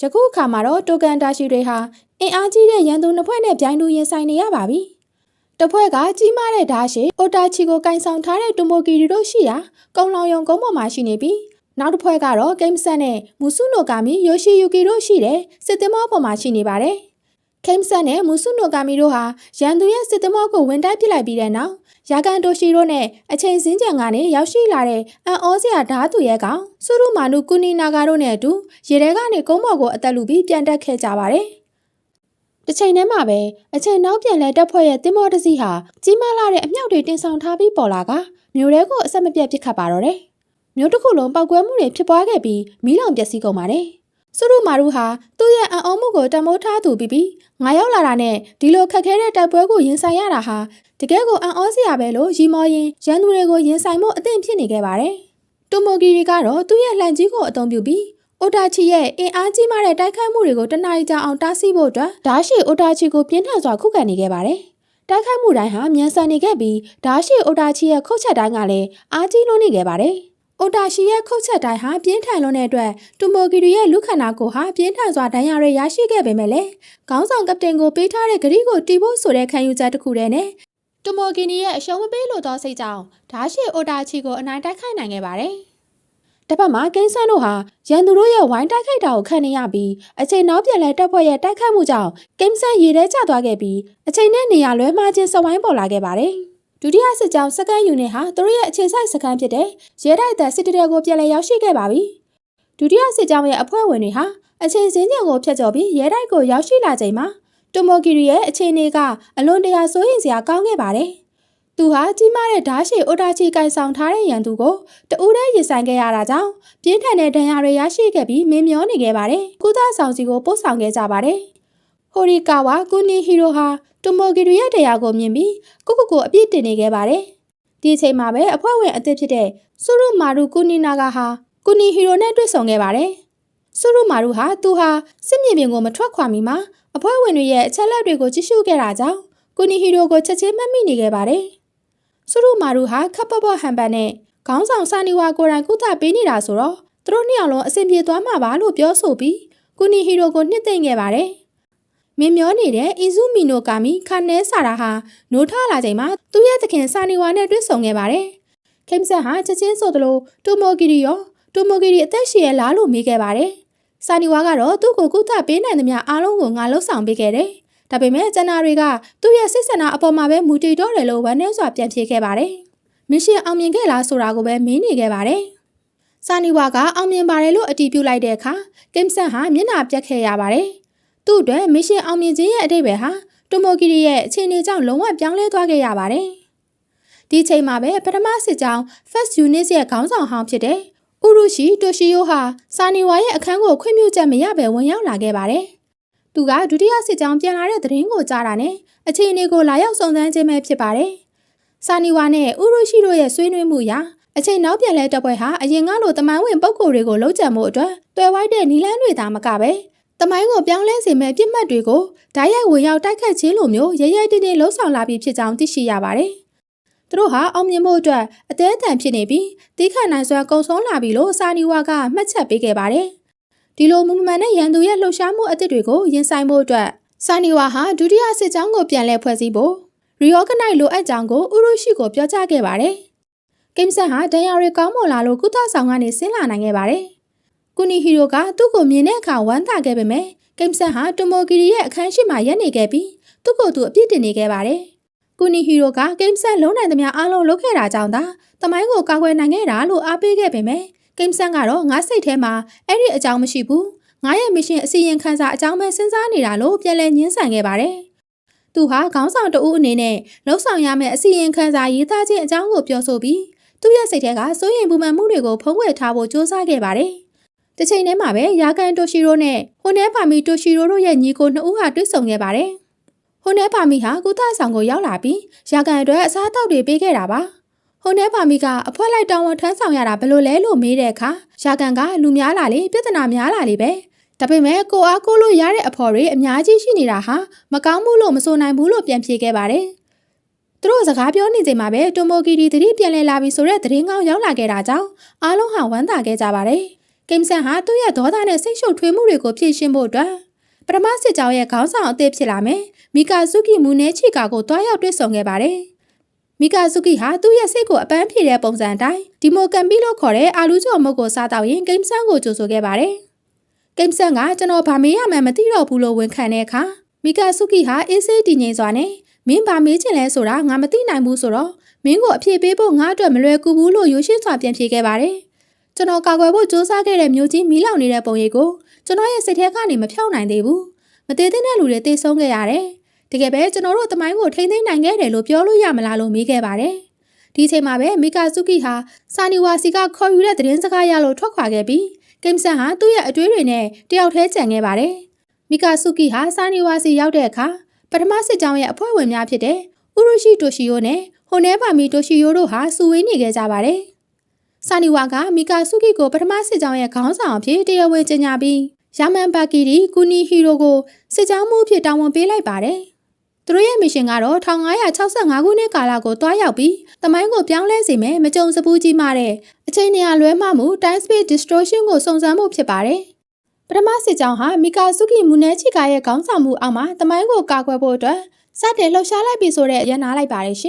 ယခုအခါမှာတော့တိုကန်တာရှိတွေဟာအင်အားကြီးတဲ့ရန်သူနှစ်ဖွဲ့နဲ့ပြိုင်တူရင်ဆိုင်နေရပါပြီ။တစ်ဖွဲ့ကကြီးမားတဲ့ဓာတ်ရှိအိုတာချီကိုကင်ဆောင်ထားတဲ့တူမိုကီရီတို့ရှိရာကုံလောင်ယုံကုန်းပေါ်မှာရှိနေပြီးနောက်တစ်ဖွဲ့ကတော့ဂိမ်းဆန်နဲ့မူဆုနိုကာမီယိုရှိယူကီတို့ရှိတဲ့စစ်သမောပေါ်မှာရှိနေပါတယ်။ ခိမ်ဆန်နဲ့မူဆုနိုကာမီတို့ဟာရန်သူရဲ့စစ်သမောကိုဝင်တိုက်ပစ်လိုက်ပြီးတဲ့နောက်ယာကန်တိုရှိတို့နဲ့အချိန်စင်းကြံကနေရောက်ရှိလာတဲ့အန်အောစရာဓာတ်သူရဲ့ကောင်စုရုမာနုကုနီနာဂါတို့နဲ့အတူရေထဲကနေကုန်းပေါ်ကိုအသက်လူပြီးပြန်တက်ခဲ့ကြပါတယ်။တစ်ချိန်တည်းမှာပဲအချိန်နောက်ပြန်လဲတက်ဖွဲ့ရဲ့တင်မောတစီဟာကြီးမားလာတဲ့အမြောက်တွေတင်ဆောင်ထားပြီးပေါ်လာကမြို့ထဲကိုအဆက်မပြတ်ပစ်ခတ်ပါတော့တယ်။မြို့တစ်ခုလုံးပောက်ကွဲမှုတွေဖြစ်ပွားခဲ့ပြီးမီးလောင်ပျက်စီးကုန်ပါတယ်။ စုရုမာရုဟာသူ့ရဲ့အံ့ဩမှုကိုတမိုးထားသူပြီးပြီးငါရောက်လာတာနဲ့ဒီလိုခက်ခဲတဲ့တိုက်ပွဲကိုရင်ဆိုင်ရတာဟာတကယ်ကိုအံ့ဩစရာပဲလို့ရီမော်ရင်ရန်သူတွေကိုရင်ဆိုင်မှုအသင့်ဖြစ်နေခဲ့ပါတယ်။တိုမိုဂီရီကတော့သူ့ရဲ့လှန်ကြီးကိုအသုံးပြုပြီးအိုတာချီရဲ့အင်အားကြီးမားတဲ့တိုက်ခိုက်မှုတွေကိုတနအီကြာအောင်တားဆီးဖို့အတွက်ဓာရှိအိုတာချီကိုပြင်းထန်စွာခုခံနေခဲ့ပါတယ်။တိုက်ခိုက်မှုတိုင်းဟာမြန်ဆန်နေခဲ့ပြီးဓာရှိအိုတာချီရဲ့ခုတ်ချက်တိုင်းကလည်းအားကြီးလွန်းနေခဲ့ပါတယ်။ အိုတာရှိရဲ့ခုတ်ချက်တိုင်းဟာပြင်းထန်လွန်းတဲ့အတွက်တူမိုဂီရီရဲ့လူခန္ဓာကိုယ်ဟာပြင်းထန်စွာဒဏ်ရာတွေရရှိခဲ့ပေမဲ့လည်းခေါင်းဆောင်ကပတိန်ကိုပေးထားတဲ့ဂရီကိုတီးဖို့ဆိုတဲ့ခံယူချက်တစ်ခုတည်းနဲ့တူမိုဂီနီရဲ့အရှုံးမပေးလို့သောစိတ်ကြောင့်ဓာရှိအိုတာချီကိုအနိုင်တိုက်ခိုက်နိုင်ခဲ့ပါတယ်။တစ်ဖက်မှာကိန်းဆန်းတို့ဟာရန်သူတို့ရဲ့ဝိုင်းတိုက်ခိုက်တာကိုခံနေရပြီးအချိန်နောက်ပြန်လဲတပ်ဖွဲ့ရဲ့တိုက်ခိုက်မှုကြောင့်ကိန်းဆန်းရေထဲကျသွားခဲ့ပြီးအချိန်နဲ့နေရာလွဲမှားခြင်းစဝိုင်းပေါ်လာခဲ့ပါတယ်။ ဒုတိယစစ်ကြောင်းစကန်ယူနစ်ဟာသူတို့ရဲ့အခြေစိုက်စကန်ဖြစ်တဲ့ရဲတိုက်တပ်စစ်တရဲကိုပြန်လည်ရောက်ရှိခဲ့ပါပြီ။ဒုတိယစစ်ကြောင်းရဲ့အဖွဲ့ဝင်တွေဟာအချိန်စင်းကြံကိုဖျက်ကျော်ပြီးရဲတိုက်ကိုရောက်ရှိလာချိန်မှာတိုမိုကီရီရဲ့အခြေအနေကအလွန်တရာစိုးရိမ်စရာကောင်းခဲ့ပါတယ်။သူဟာကြီးမားတဲ့ဓာတ်ရှိအိုတာချီကန်ဆောင်ထားတဲ့ရန်သူကိုတဦးတည်းရင်ဆိုင်ခဲ့ရတာကြောင့်ပြင်းထန်တဲ့ဒဏ်ရာတွေရရှိခဲ့ပြီးမင်းမျောနေခဲ့ပါတယ်။ကုသဆောင်စီကိုပို့ဆောင်ခဲ့ကြပါတယ်။ ဟိုရီကာဝါကူနီဟီရိုဟာတိုမိုကီရီရဲ့တရားကိုမြင်ပြီးကုကုကိုအပြစ်တင်နေခဲ့ပါတယ်။ဒီအချိန်မှာပဲအဖွဲ့ဝင်အသစ်ဖြစ်တဲ့ဆူရုမာရူကူနီနာဂါဟာကူနီဟီရိုနဲ့တွေ့ဆုံခဲ့ပါတယ်။ဆူရုမာရူဟာသူဟာစစ်မြေပြင်ကိုမထွက်ခွာမီမှာအဖွဲ့ဝင်တွေရဲ့အချက်လက်တွေကိုကြည့်ရှုခဲ့တာကြောင့်ကူနီဟီရိုကိုချက်ချင်းမှတ်မိနေခဲ့ပါတယ်။ဆူရူမာရူဟာခပ်ပပဟန်ပန်နဲ့ခေါင်းဆောင်ဆာနီဝါကိုယ်တိုင်ကုသပေးနေတာဆိုတော့သူတို့နှစ်ယောက်လုံးအဆင်ပြေသွားမှာပါလို့ပြောဆိုပြီးကူနီဟီရိုကိုနှစ်သိမ့်ခဲ့ပါတယ်။ မင်းမျောနေတဲ့အီဇူမီနိုကာမီခါနဲဆာရာဟာနိုးထလာချိန်မှာသူ့ရဲ့သခင်ဆာနီဝါနဲ့တွေ့ဆုံခဲ့ပါတယ်။ခိမ့်ဆက်ဟာချက်ချင်းဆိုသလိုတူမိုဂီရီရောတူမိုဂီရီအသက်ရှင်ရလားလို့မေးခဲ့ပါတယ်။ဆာနီဝါကတော့သူ့ကိုကုသပေးနိုင်သမျှအားလုံးကိုငါလှုပ်ဆောင်ပေးခဲ့တယ်။ဒါပေမဲ့ကျန်နာတွေကသူ့ရဲ့စိတ်ဆန္ဒအပေါ်မှာပဲမူတည်တော့တယ်လို့ဝမ်းနည်းစွာပြန်ဖြေခဲ့ပါတယ်။မရှင်အောင်မြင်ခဲ့လားဆိုတာကိုပဲမင်းနေခဲ့ပါတယ်။ဆာနီဝါကအောင်မြင်ပါတယ်လို့အတည်ပြုလိုက်တဲ့အခါကင်ဆန်ဟာမျက်နှာပြတ်ခဲ့ရပါတယ်။ သူ့အတွက်မရှင်အောင်မြင်ခြင်းရဲ့အတိတ်ပဲဟာတိုမိုကီရီရဲ့အခြေအနေကြောင့်လုံးဝပြောင်းလဲသွားခဲ့ရပါတယ်။ဒီချိန်မှာပဲပထမစစ်ကြောင်း First Unit ရဲ့ခေါင်းဆောင်ဟောင်းဖြစ်တဲ့ဥရုရှိတိုရှီယိုဟာစာနီဝါရဲ့အခန်းကိုခွင့်ပြုချက်မရဘဲဝင်ရောက်လာခဲ့ပါတယ်။သူကဒုတိယစစ်ကြောင်းပြန်လာတဲ့သတင်းကိုကြားတာနဲ့အခြေအနေကိုလာရောက်စုံစမ်းခြင်းပဲဖြစ်ပါတယ်။စာနီဝါနဲ့ဥရုရှိတို့ရဲ့ဆွေးနွေးမှုအရအချိန်နောက်ပြန်လဲတပ်ပွဲဟာအရင်ကလိုတမိုင်းဝင်ပုံကိုယ်တွေကိုလုံးချမှုအတွက်တွယ်ဝိုက်တဲ့နီလန်းတွေသာမကပဲ တမိုင်းကိုပြောင်းလဲစေမဲ့ပြစ်မှတ်တွေကိုဓာတ်ရိုက်ဝင်ရောက်တိုက်ခတ်ခြင်းလိုမျိုးရရဲတင်းတင်းလှုံ့ဆော်လာပြီးဖြစ်ကြောင်းသိရှိရပါတယ်။သူတို့ဟာအောင်မြင်မှုအတွက်အသေးအတန်ဖြစ်နေပြီးတီးခတ်နိုင်စွာကုံဆုံးလာပြီလို့စာနီဝါကမှတ်ချက်ပေးခဲ့ပါတယ်။ဒီလိုမူမမှန်တဲ့ရန်သူရဲ့လှုပ်ရှားမှုအသစ်တွေကိုရင်ဆိုင်ဖို့အတွက်စာနီဝါဟာဒုတိယစစ်ကြောင်းကိုပြန်လည်ဖွဲ့စည်းဖို့ရီယောဂနိုက်လိုအပ်ကြောင်းကိုဥရုရှိကိုပြောကြားခဲ့ပါတယ်။ကိမ်ဆန်ဟာဒဏ်ရာတွေကောင်းမွန်လာလို့ကုသဆောင်ကနေဆင်းလာနိုင်ခဲ့ပါတယ်။ ကူနီဟီရိုကသူ့ကိုမြင်တဲ့အခါဝမ်းသာခဲ့ပေမဲ့ကိမ်ဆန်ဟာတိုမိုဂီရီရဲ့အခန်းရှိမှရပ်နေခဲ့ပြီးသူ့ကိုယ်သူအပြစ်တင်နေခဲ့ပါတယ်။ကူနီဟီရိုကဂိမ်းဆန်လုံးနိုင်သမျှအားလုံးလုပ်ခဲ့တာကြောင့်သာတမိုင်းကိုကာကွယ်နိုင်ခဲ့တာလို့အားပေးခဲ့ပေမဲ့ဂိမ်းဆန်ကတော့ငါစိတ်ထဲမှာအဲ့ဒီအကြောင်းမရှိဘူးငါရဲ့မရှင်အစီရင်ခံစာအကြောင်းပဲစဉ်းစားနေတာလို့ပြန်လည်ညှင်းဆန်ခဲ့ပါတယ်။သူဟာခေါင်းဆောင်တဦးအနေနဲ့လှုပ်ဆောင်ရမယ့်အစီရင်ခံစာရေးသားခြင်းအကြောင်းကိုပြောဆိုပြီးသူ့ရဲ့စိတ်ထဲကစိုးရိမ်ပူပန်မှုတွေကိုဖုံးကွယ်ထားဖို့ကြိုးစားခဲ့ပါတယ်။ တစ်ချိန်တည်းမှာပဲယာကန်တိုရှီရိုနဲ့ဟိုနဲဖာမီတိုရှီရိုတို့ရဲ့ညီကိုနှစ်ဦးဟာတွေ့ဆုံခဲ့ပါတယ်။ဟိုနဲဖာမီဟာကုသဆောင်ကိုရောက်လာပြီးယာကန်အတွက်အစားအသောက်တွေပေးခဲ့တာပါ။ဟိုနဲဖာမီကအဖွဲလိုက်တောင်းဝန်ထမ်းဆောင်ရတာဘယ်လိုလဲလို့မေးတဲ့အခါယာကန်ကလူများလာလေပြဿနာများလာလေပဲဒါပေမဲ့ကိုအားကိုလို့ရတဲ့အဖော်တွေအများကြီးရှိနေတာဟာမကောင်းဘူးလို့မဆိုနိုင်ဘူးလို့ပြန်ဖြေခဲ့ပါတယ်။သူတို့စကားပြောနေချိန်မှာပဲတိုမိုကီဒီသတိပြန်လဲလာပြီဆိုတဲ့သတင်းကောင်းရောက်လာခဲ့တာကြောင့်အားလုံးဟာဝမ်းသာခဲ့ကြပါတယ်။ ကိမ်ဆန်ဟာသူ့ရဲ့ဒေါသနဲ့စိတ်ရှုပ်ထွေးမှုတွေကိုဖြေရှင်းဖို့အတွက်ပထမစစ်ကြောင်းရဲ့ခေါင်းဆောင်အသစ်ဖြစ်လာမယ်မီကာဇုကိမူနဲချီကာကိုတွားရောက်တွေ့ဆုံခဲ့ပါတယ်မီကာဇုကိဟာသူ့ရဲ့စိတ်ကိုအပန်းဖြေတဲ့ပုံစံအတိုင်းဒီမိုကန်ပီလို့ခေါ်တဲ့အာလူးကျော်မုတ်ကိုစားတော့ရင်ကိမ်ဆန်ကိုကြိုဆိုခဲ့ပါတယ်ကိမ်ဆန်ကကျွန်တော်ဗာမေးရမှန်းမသိတော့ဘူးလို့ဝန်ခံတဲ့အခါမီကာဇုကိဟာအေးဆေးတည်ငြိမ်စွာနဲ့မင်းဗာမေးချင်လဲဆိုတာငါမသိနိုင်ဘူးဆိုတော့မင်းကိုအပြေပေးဖို့ငါအတွက်မလွယ်ကူဘူးလို့ရိုးရှင်းစွာပြန်ဖြေခဲ့ပါတယ် ကျွန်တော်ကာကွယ်ဖို့စူးစမ်းခဲ့တဲ့မျိုးကြီးမီးလောင်နေတဲ့ပုံရိပ်ကိုကျွန်တော်ရဲ့စိတ်ထဲကနေမဖြောင်းနိုင်သေးဘူးမသေးတဲ့လူတွေတေဆုံးခဲ့ရတယ်တကယ်ပဲကျွန်တော်တို့တမိုင်းကိုထိမ့်သိမ်းနိုင်ခဲ့တယ်လို့ပြောလို့ရမလားလို့မေးခဲ့ပါတယ်ဒီအချိန်မှာပဲမီကာဇုကိဟာစာနီဝါစီကခေါ်ယူတဲ့သတင်းစကားရလို့ထွက်ခွာခဲ့ပြီးကိမ်ဆန်ဟာသူ့ရဲ့အတွေးတွေနဲ့တယောက်တည်းကြံခဲ့ပါတယ်မီကာဇုကိဟာစာနီဝါစီရောက်တဲ့အခါပထမစစ်ကြောင်းရဲ့အဖွဲ့ဝင်များဖြစ်တဲ့ဥရုရှိတိုရှီယိုနဲ့ဟိုနဲပါမီတိုရှီယိုတို့ဟာစုဝေးနေခဲ့ကြပါတယ်။ ဆာနီဝါကမီကာဆုကိကိုပထမစစ်ကြောင်းရဲ့ခေါင်းဆောင်အဖြစ်တရားဝင်ကြေညာပြီးယာမန်ဘာကီရီကူနီဟီရိုကိုစစ်ကြောင်းမှုအဖြစ်တာဝန်ပေးလိုက်ပါတယ်။သူတို့ရဲ့မစ်ရှင်ကတော့1565ခုနှစ်ကာလကိုတွားရောက်ပြီးတမိုင်းကိုပြောင်းလဲစေမယ်မကြုံစပူးကြီးမှတဲ့အချိန်နေရာလွဲမှမှု time space distortion ကိုစုံစမ်းမှုဖြစ်ပါတယ်။ပထမစစ်ကြောင်းဟာမီကာဆုကိမူနဲချီကာရဲ့ခေါင်းဆောင်မှုအောက်မှာတမိုင်းကိုကာကွယ်ဖို့အတွက်စတင်လှုပ်ရှားလိုက်ပြီဆိုတဲ့အရန်နာလိုက်ပါတယ်ရှင်